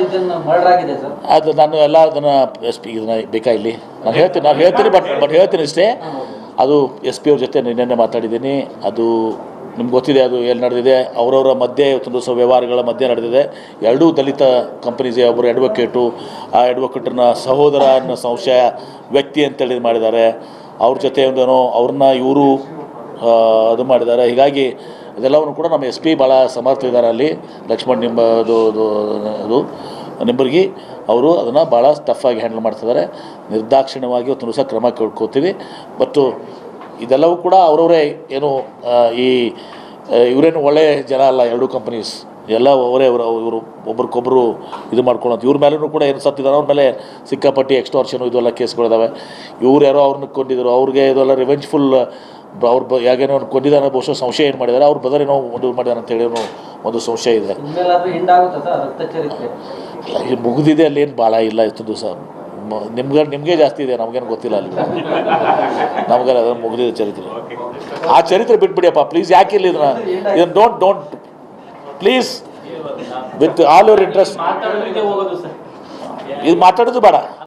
Region murder ಆಗಿದೆ sir. ಅದು ನಾನು ಎಲ್ಲ ಅದನ್ನು ಎಸ್ ಪಿ ಬೇಕಾ ಇಲ್ಲಿ? ನಾನು ಹೇಳ್ತೀನಿ ನಾನು ಹೇಳ್ತೀನಿ ಬಟ್ ಬಟ್ ಹೇಳ್ತೀನಿ ಅಷ್ಟೇ. ಅದು ಎಸ್ ಪಿ ಅವ್ರ ಜೊತೆ ನಿನ್ನೆ ಮಾತಾಡಿದ್ದೀನಿ. ಅದು ನಿಮ್ಗೆ ಗೊತ್ತಿದೆ, ಅದು ಎಲ್ಲಿ ನಡೆದಿದೆ. ಅವರವರ ಮಧ್ಯೆ ದಿವಸ ವ್ಯವಹಾರಗಳ ಮಧ್ಯೆ ನಡೆದಿದೆ. ಎರಡೂ ದಲಿತ ಕಂಪನೀಸ್ ಒಬ್ಬರು ಅಡ್ವೊಕೇಟು ಆ ಅಡ್ವೊಕೇಟ್ನ ಸಹೋದರ ಅನ್ನೋ ಸಂಶಯ ವ್ಯಕ್ತಿ ಅಂತೇಳಿ ಮಾಡಿದ್ದಾರೆ. ಅವ್ರ ಜೊತೆ ಒಂದೇನೋ ಅವ್ರನ್ನ ಇವರು ಅದು ಮಾಡಿದ್ದಾರೆ. ಹೀಗಾಗಿ ಇದೆಲ್ಲವನ್ನು ಕೂಡ ನಮ್ಮ ಎಸ್ ಪಿ ಭಾಳ ಸಮರ್ಥ ಇದ್ದಾರೆ ಅಲ್ಲಿ. ಲಕ್ಷ್ಮಣ್ ನಿಂಬ ಅದು ಅದು ನಿಂಬರ್ಗಿ ಅವರು ಅದನ್ನು ಭಾಳ ಟಫಾಗಿ ಹ್ಯಾಂಡಲ್ ಮಾಡ್ತಿದ್ದಾರೆ. ನಿರ್ದಾಕ್ಷಿಣ್ಯವಾಗಿ ಒಂದು ದಿವಸ ಕ್ರಮ ಕೇಳ್ಕೊತೀವಿ. ಮತ್ತು ಇದೆಲ್ಲವೂ ಕೂಡ ಅವರವರೇ ಏನು ಈ ಇವರೇನು ಒಳ್ಳೆಯ ಜನ ಅಲ್ಲ ಎರಡೂ ಕಂಪ್ನೀಸ್ ಎಲ್ಲ ಅವರೇ ಅವರು, ಇವರು ಒಬ್ರಿಗೊಬ್ಬರು ಇದು ಮಾಡ್ಕೊಳ್ಳೋದು ಇವ್ರ ಮೇಲೂ ಕೂಡ ಏನು ಸತ್ತಿದ್ದಾರೆ, ಅವ್ರ ಮೇಲೆ ಸಿಕ್ಕಾಪಟ್ಟಿ ಎಕ್ಸ್ಟೋರ್ಷನು ಇದೆಲ್ಲ ಕೇಸ್ಗಳಿದ್ದಾವೆ ಇವ್ರು ಯಾರೋ ಅವ್ರನ್ನ ಕೊಂಡಿದ್ದರು ಅವ್ರಿಗೆ ಇದೆಲ್ಲ ರಿವೆಂಜ್ಫುಲ್ ಅವ್ರ ಬ ಯಾಗೇನೋ ಅವ್ನು ಕೊಂಡಿದ್ದಾನೆ ಬಹುಶಃ ಸಂಶಯ ಏನು ಮಾಡಿದ್ದಾರೆ ಅವ್ರು ಬದಲು ಏನೋ ಒಂದು ಮಾಡಿದಾರೆ ಅಂತೇಳಿ ಏನೋ ಒಂದು ಸಂಶಯ ಇದೆ. ಇಲ್ಲ, ಮುಗಿದಿದೆ ಅಲ್ಲಿ ಏನು ಭಾಳ ಇಲ್ಲ ಇಷ್ಟು ದಿವಸ ನಿಮ್ಗೆ ನಿಮಗೆ ಜಾಸ್ತಿ ಇದೆ ನಮಗೇನು ಗೊತ್ತಿಲ್ಲ ಅಲ್ಲಿ. ನಮ್ಗೆ ಅದನ್ನು ಮುಗಿದಿದೆ ಚರಿತ್ರೆ. ಆ ಚರಿತ್ರೆ ಬಿಟ್ಬಿಡಿಯಪ್ಪ ಪ್ಲೀಸ್ ಯಾಕೆ ಇಲ್ಲಿ ಇದನ್ನ ಇದನ್ನು don't don't please with all your interest ಇದು ಮಾತಾಡೋದು ಬೇಡ.